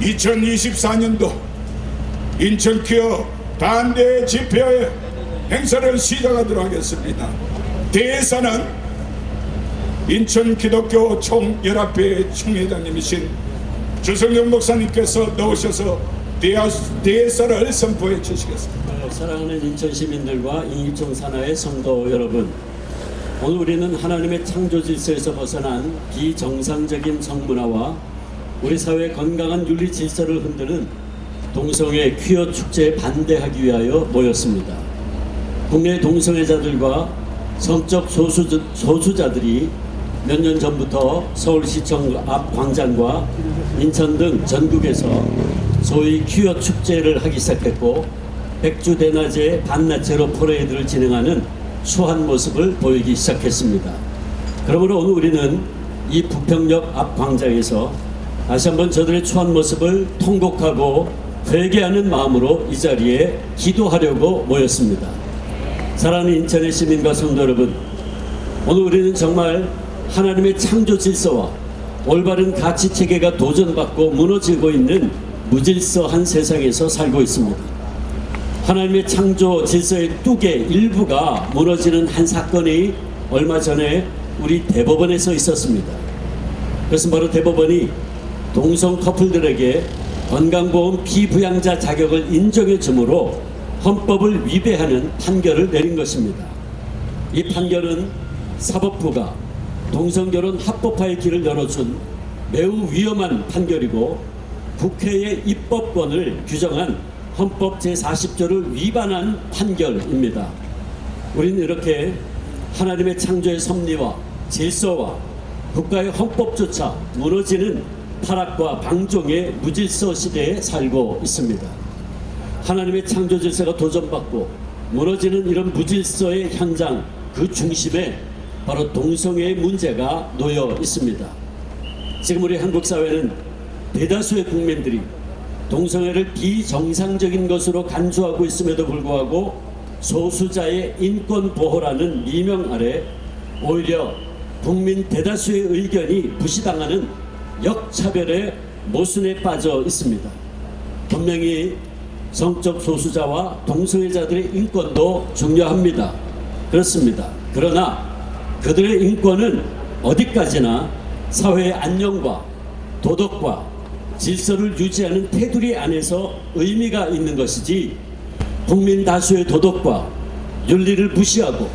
2024년도 인천 퀴어 반대 집회 행사를 시작하도록 하겠습니다. 대사는 인천 기독교 총연합회 총회장님이신 주성영 목사님께서 나오셔서 대하- 대사를 선포해 주시겠습니다. 사랑하는 인천 시민들과 인일청 산하의 성도 여러분, 오늘 우리는 하나님의 창조 질서에서 벗어난 비정상적인 성문화와 우리 사회의 건강한 윤리 질서를 흔드는 동성애 퀴어 축제에 반대하기 위하여 모였습니다. 국내 동성애자들과 성적 소수, 소수자들이 몇 년 전부터 서울시청 앞 광장과 인천 등 전국에서 소위 퀴어 축제를 하기 시작했고 백주 대낮에 반나체로 퍼레이드를 진행하는 수한 모습을 보이기 시작했습니다. 그러므로 오늘 우리는 이 부평역 앞 광장에서 다시 한번 저들의 추한 모습을 통곡하고 회개하는 마음으로 이 자리에 기도하려고 모였습니다. 사랑하는 인천의 시민과 성도 여러분, 오늘 우리는 정말 하나님의 창조 질서와 올바른 가치 체계가 도전받고 무너지고 있는 무질서한 세상에서 살고 있습니다. 하나님의 창조 질서의 뚝의 일부가 무너지는 한 사건이 얼마 전에 우리 대법원에서 있었습니다. 그것은 바로 대법원이 동성 커플들에게 건강보험 피부양자 자격을 인정해 주므로 헌법을 위배하는 판결을 내린 것입니다. 이 판결은 사법부가 동성결혼 합법화의 길을 열어준 매우 위험한 판결이고 국회의 입법권을 규정한 헌법 제40조를 위반한 판결입니다. 우리는 이렇게 하나님의 창조의 섭리와 질서와 국가의 헌법조차 무너지는 타락과 방종의 무질서 시대에 살고 있습니다. 하나님의 창조 질서가 도전받고 무너지는 이런 무질서의 현장 그 중심에 바로 동성애의 문제가 놓여 있습니다. 지금 우리 한국 사회는 대다수의 국민들이 동성애를 비정상적인 것으로 간주하고 있음에도 불구하고 소수자의 인권 보호라는 미명 아래 오히려 국민 대다수의 의견이 무시당하는 역차별의 모순에 빠져 있습니다. 분명히 성적 소수자와 동성애자들의 인권도 중요합니다. 그렇습니다. 그러나 그들의 인권은 어디까지나 사회의 안녕과 도덕과 질서를 유지하는 테두리 안에서 의미가 있는 것이지 국민 다수의 도덕과 윤리를 무시하고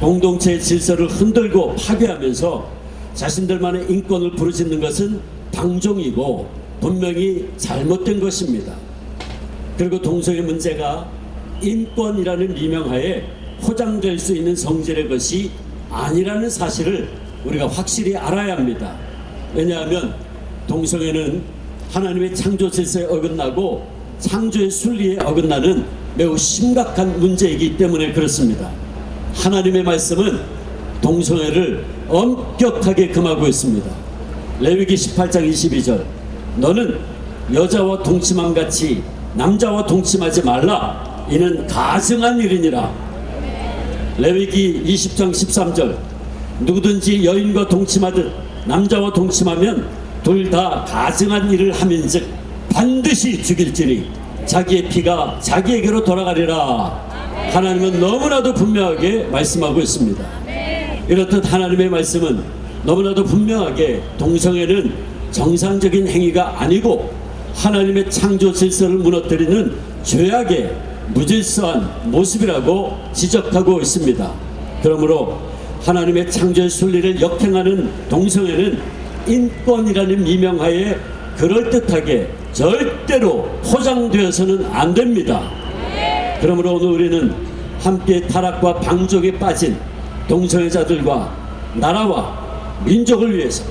공동체의 질서를 흔들고 파괴하면서 자신들만의 인권을 부르짖는 것은 방종이고 분명히 잘못된 것입니다. 그리고 동성애 문제가 인권이라는 미명하에 포장될 수 있는 성질의 것이 아니라는 사실을 우리가 확실히 알아야 합니다. 왜냐하면 동성애는 하나님의 창조 질서에 어긋나고 창조의 순리에 어긋나는 매우 심각한 문제이기 때문에 그렇습니다. 하나님의 말씀은 동성애를 엄격하게 금하고 있습니다. 레위기 18장 22절. 너는 여자와 동침함 같이 남자와 동침하지 말라. 이는 가증한 일이니라. 레위기 20장 13절. 누구든지 여인과 동침하듯 남자와 동침하면 둘 다 가증한 일을 하면즉 반드시 죽일지니 자기의 피가 자기에게로 돌아가리라. 하나님은 너무나도 분명하게 말씀하고 있습니다 이렇듯 하나님의 말씀은 너무나도 분명하게 동성애는 정상적인 행위가 아니고 하나님의 창조 질서를 무너뜨리는 죄악의 무질서한 모습이라고 지적하고 있습니다. 그러므로 하나님의 창조의 순리를 역행하는 동성애는 인권이라는 미명하에 그럴듯하게 절대로 포장되어서는 안 됩니다. 그러므로 오늘 우리는 함께 타락과 방종에 빠진 동성애자들과 나라와 민족을 위해서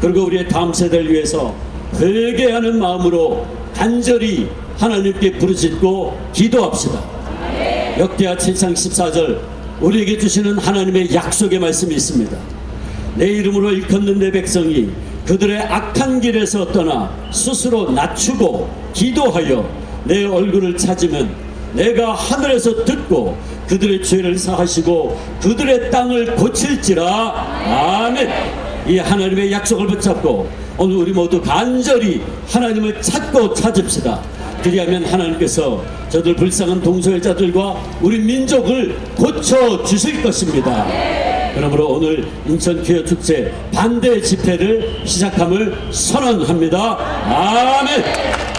그리고 우리의 다음 세대를 위해서 회개하는 마음으로 간절히 하나님께 부르짖고 기도합시다. 역대하 7장 14절 우리에게 주시는 하나님의 약속의 말씀이 있습니다. 내 이름으로 일컫는 내 백성이 그들의 악한 길에서 떠나 스스로 낮추고 기도하여 내 얼굴을 찾으면 내가 하늘에서 듣고 그들의 죄를 사하시고 그들의 땅을 고칠지라 아멘 이 하나님의 약속을 붙잡고 오늘 우리 모두 간절히 하나님을 찾고 찾읍시다. 그리하면 하나님께서 저들 불쌍한 동서여자들과 우리 민족을 고쳐 주실 것입니다. 그러므로 오늘 인천 퀴어 축제 반대 집회를 시작함을 선언합니다. 아멘.